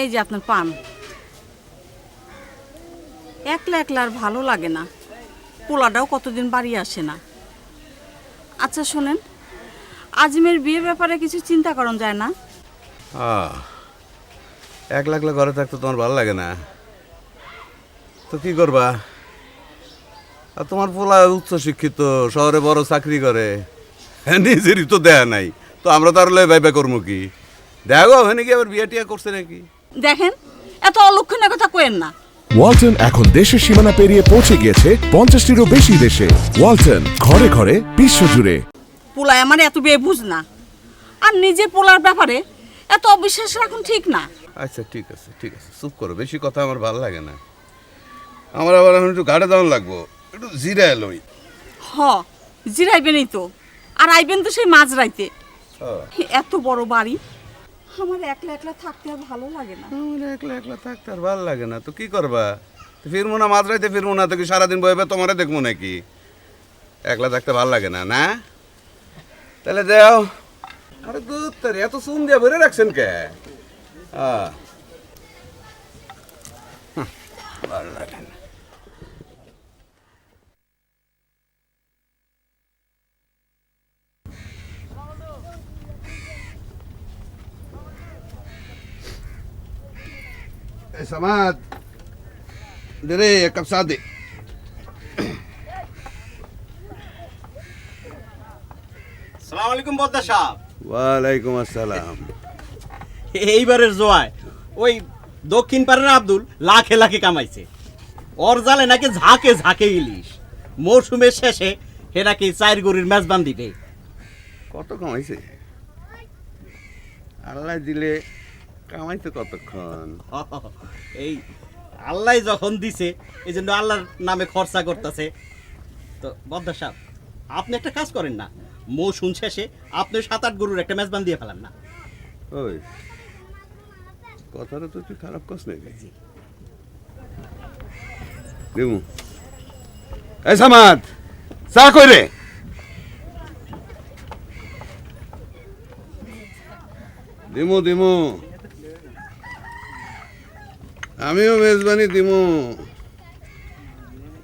এই যে আপনার পান। একলা একলা আর ভালো লাগে না। পোলাটাও কতদিন বাড়ি আসে না। আচ্ছা শোনেন আজমের বিয়ের ব্যাপারে কিছু চিন্তা করন যায় না? আহ, একলা ঘরে থাকতে তোমার ভালো লাগে না। তো কি করবা? আর তোমার পোলা উচ্চ শিক্ষিত শহরে বড় চাকরি করে নিজেরই তো দেয়া নাই। তো আমরা তো আর লয় ভাইবা করব কি? দেখো হয় নাকি আবার বিয়ে টিয়া করছে নাকি? দেখেন এত অলক্ষণের কথা কোয়েন না। ওয়ালটন এখন দেশের সীমানা পেরিয়ে পৌঁছে গিয়েছে পঞ্চাশটিরও বেশি দেশে। ওয়ালটন ঘরে ঘরে বিশ্বজুড়ে। পোলায় আমার এত বিয়ে বুঝ না। আর নিজে পোলার ব্যাপারে এত অবিশ্বাস রাখুন ঠিক না। আচ্ছা ঠিক আছে ঠিক আছে চুপ করো বেশি কথা আমার ভালো লাগে না। আমার আবার এখন একটু গাড়ে দাম লাগবো একটু জিরা এলোই হ জিরাইবেনই তো। আর আইবেন তো সেই মাঝরাইতে। এত বড় বাড়ি? আমার একলা একলা থাকতে আর ভালো লাগে না। আমার একলা একলা থাকতে আর ভালো লাগে না। তো কি করবা? ফিরবো না মাঝরাইতে ফিরবো না, তো কি সারাদিন বইবে তোমারে দেখব নাকি? একলা থাকতে ভালো লাগে না না? তাহলে দেও আরে দুধ এত চুন দিয়ে ভরে রাখছেন কে। ভালো লাগে না। سماد دري كم صادق সালাম আলাইকুম বদ্দা সাহেব ওয়ালাইকুম আসসালাম এইবারের জোয়ায় ওই দক্ষিণ পাড়ার আব্দুল লাখে লাখে কামাইছে। ওর জালে নাকি ঝাঁকে ঝাঁকে ইলিশ। মৌসুমের শেষে হে নাকি চার গরুর মেজবান দিবে। কত কামাইছে? আল্লাহ দিলে কামাইতে কতক্ষণ? এই আল্লাহ যখন দিছে এই জন্য আল্লাহর নামে খরচা করতেছে। তো বদ্দা সাহেব আপনি একটা কাজ করেন না মৌসুম শেষে আপনি সাত আট গরুর একটা মেজবান দিয়ে ফেলান না। ওই কথাটা তো তুই খারাপ কস নাকি? দিমু। এই সামাদ চা কই রে? দিমু দিমু। আমিও মেজবানি দিমু।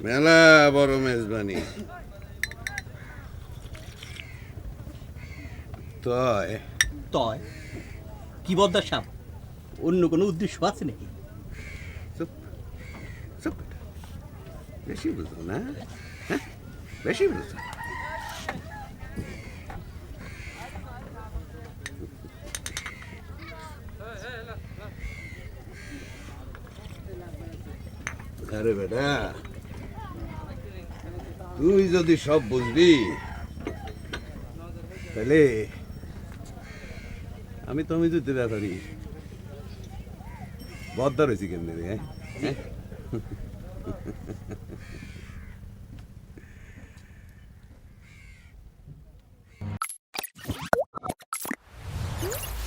মেলা বড় মেজবানি। তয়। তয়? কি বদ্দা সাপ? অন্য কোনো উদ্দেশ্য আছে নাকি? চুপ। চুপ। বেশি বুঝো না হ্যাঁ? বেশি বুঝো। আরে বেটা, তুই যদি সব বুঝবি, তাহলে আমি তো আমি যদি ব্যাপারি বদ্দার হয়েছি কেমনি রে হ্যাঁ?